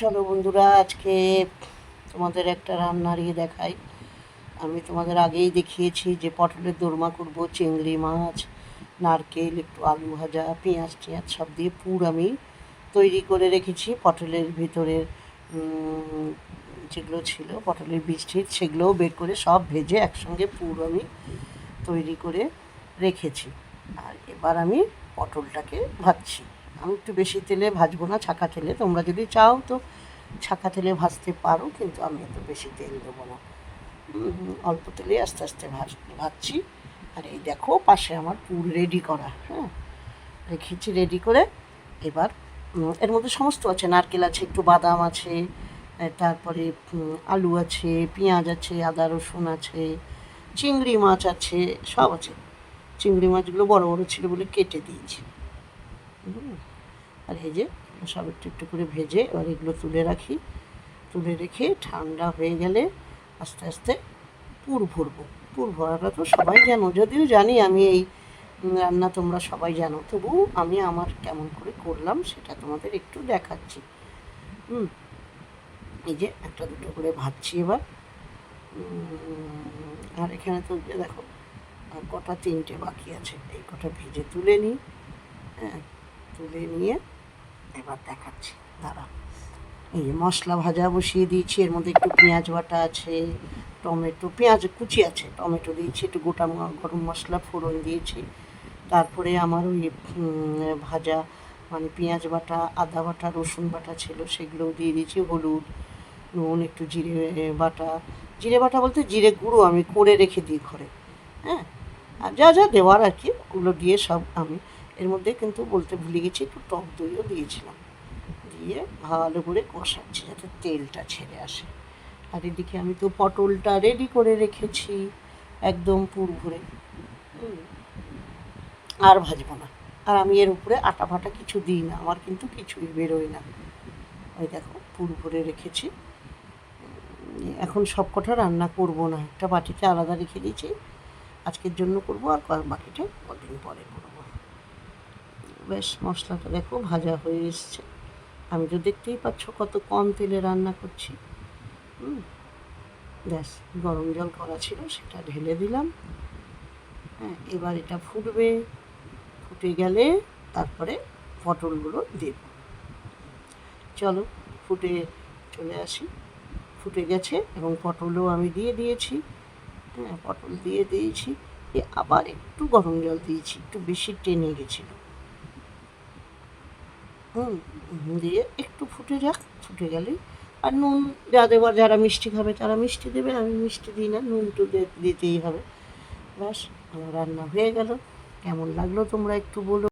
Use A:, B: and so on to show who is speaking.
A: চলো বন্ধুরা, আজকে তোমাদের একটা রান্নার ইয়ে দেখাই। আমি তোমাদের আগেই দেখিয়েছি যে পটলের দোরমা করব, চিংড়ি মাছ, নারকেল, একটু আলু ভাজা, পেঁয়াজ টেঁয়াজ সব দিয়ে পুর আমি তৈরি করে রেখেছি। পটলের ভিতরের যেগুলো ছিল, পটলের বীজ সেগুলোও বের করে সব ভেজে একসঙ্গে পুর আমি তৈরি করে রেখেছি। আর এবার আমি পটলটাকে ভাজছি। আমি একটু বেশি তেলে ভাজবো না, ছাকা তেলে। তোমরা যদি চাও তো ছাকা তেলে ভাজতে পারো, কিন্তু আমি এত বেশি তেল দেবো না। অল্প তেলে আস্তে আস্তে ভাজ, ভাজছি। আর এই দেখো, পাশে আমার পুর রেডি করা হ্যাঁ? রেখেছি রেডি করে। এবার এর মধ্যে সমস্ত আছে, নারকেল আছে, একটু বাদাম আছে তারপরে আলু আছে, পেঁয়াজ আছে, আদা, রসুন আছে, চিংড়ি মাছ আছে, সব আছে। চিংড়ি মাছগুলো বড় বড় ছিল বলে কেটে দিয়েছি। আর এগুলো সব একটু একটু করে ভেজে এবার এগুলো তুলে রাখি। তুলে রেখে ঠান্ডা হয়ে গেলে আস্তে আস্তে পুর ভরবো। পুর ভরাটা তো সবাই জানো, যদিও জানি আমি এই রান্না তোমরা সবাই জানো, তবু আমি আমার কেমন করে করলাম সেটা তোমাদের একটু দেখাচ্ছি। হুম, এই যে একটা দুটো করে ভাজছি এবার। আর এখানে তো দেখো কটা তিনটে বাকি আছে, এই কটা ভেজে তুলে নিই। হ্যাঁ তুলে নিয়ে এবার দেখাচ্ছি। দাঁড়া। এই মশলা ভাজা বসিয়ে দিয়েছি, এর মধ্যে একটু পেঁয়াজ বাটা আছে, টমেটো, পেঁয়াজ কুচি আছে, টমেটো দিয়েছি, একটু গোটা গরম মশলা ফোড়ন দিয়েছি। তারপরে আমার ওই ভাজা মানে পেঁয়াজ বাটা, আদা বাটা, রসুন বাটা ছিল, সেগুলোও দিয়ে দিয়েছি, হলুদ, নুন, একটু জিরে বাটা। জিরে বাটা বলতে জিরে গুঁড়ো আমি করে রেখে দিই ঘরে হ্যাঁ? আর যা যা দেওয়ার আর কি, ওগুলো দিয়ে সব আমি এর মধ্যে কিন্তু বলতে ভুলে গেছি, একটু টক দইও দিয়েছিলাম। দিয়ে ভালো করে কষাচ্ছি যাতে তেলটা ছেড়ে আসে। আর এদিকে আমি তো পটলটা রেডি করে রেখেছি, একদম পুর ভরে। আর ভাজবো না। আর আমি এর উপরে আটা ফাটা কিছু দিই না, আমার কিন্তু কিছুই বেরোয় না। ওই দেখো পুর ভরে রেখেছি। এখন সব কটা রান্না করব না, একটা বাটিতে আলাদা রেখে দিয়েছি। আজকের জন্য করব আর বাকিটা কদিন পরে করব। বেশ মশলাটা দেখো, ভাজা হয়ে এসছে। আমি তো দেখতেই পাচ্ছ কত কম তেলে রান্না করছি। হুম, ব্যাস, গরম জল করা ছিল, সেটা ঢেলে দিলাম। হ্যাঁ এবার এটা ফুটবে, ফুটে গেলে তারপরে পটলগুলো দেব। চলো, ফুটে চলে আসি। ফুটে গেছে এবং পটলও আমি দিয়ে দিয়েছি। হ্যাঁ পটল দিয়ে দিয়েছি। আবার একটু গরম জল দিয়েছি, একটু বেশি টেনে গেছিল। হুম দিয়ে একটু ফুটে যাক, ফুটে গেলেই। আর নুন যা দেবার, যারা মিষ্টি খাবে তারা মিষ্টি দেবে আমি মিষ্টি দিই না, নুন তো দিতেই হবে। ব্যাস, আমার রান্না হয়ে গেল। কেমন লাগল তোমরা একটু বলো।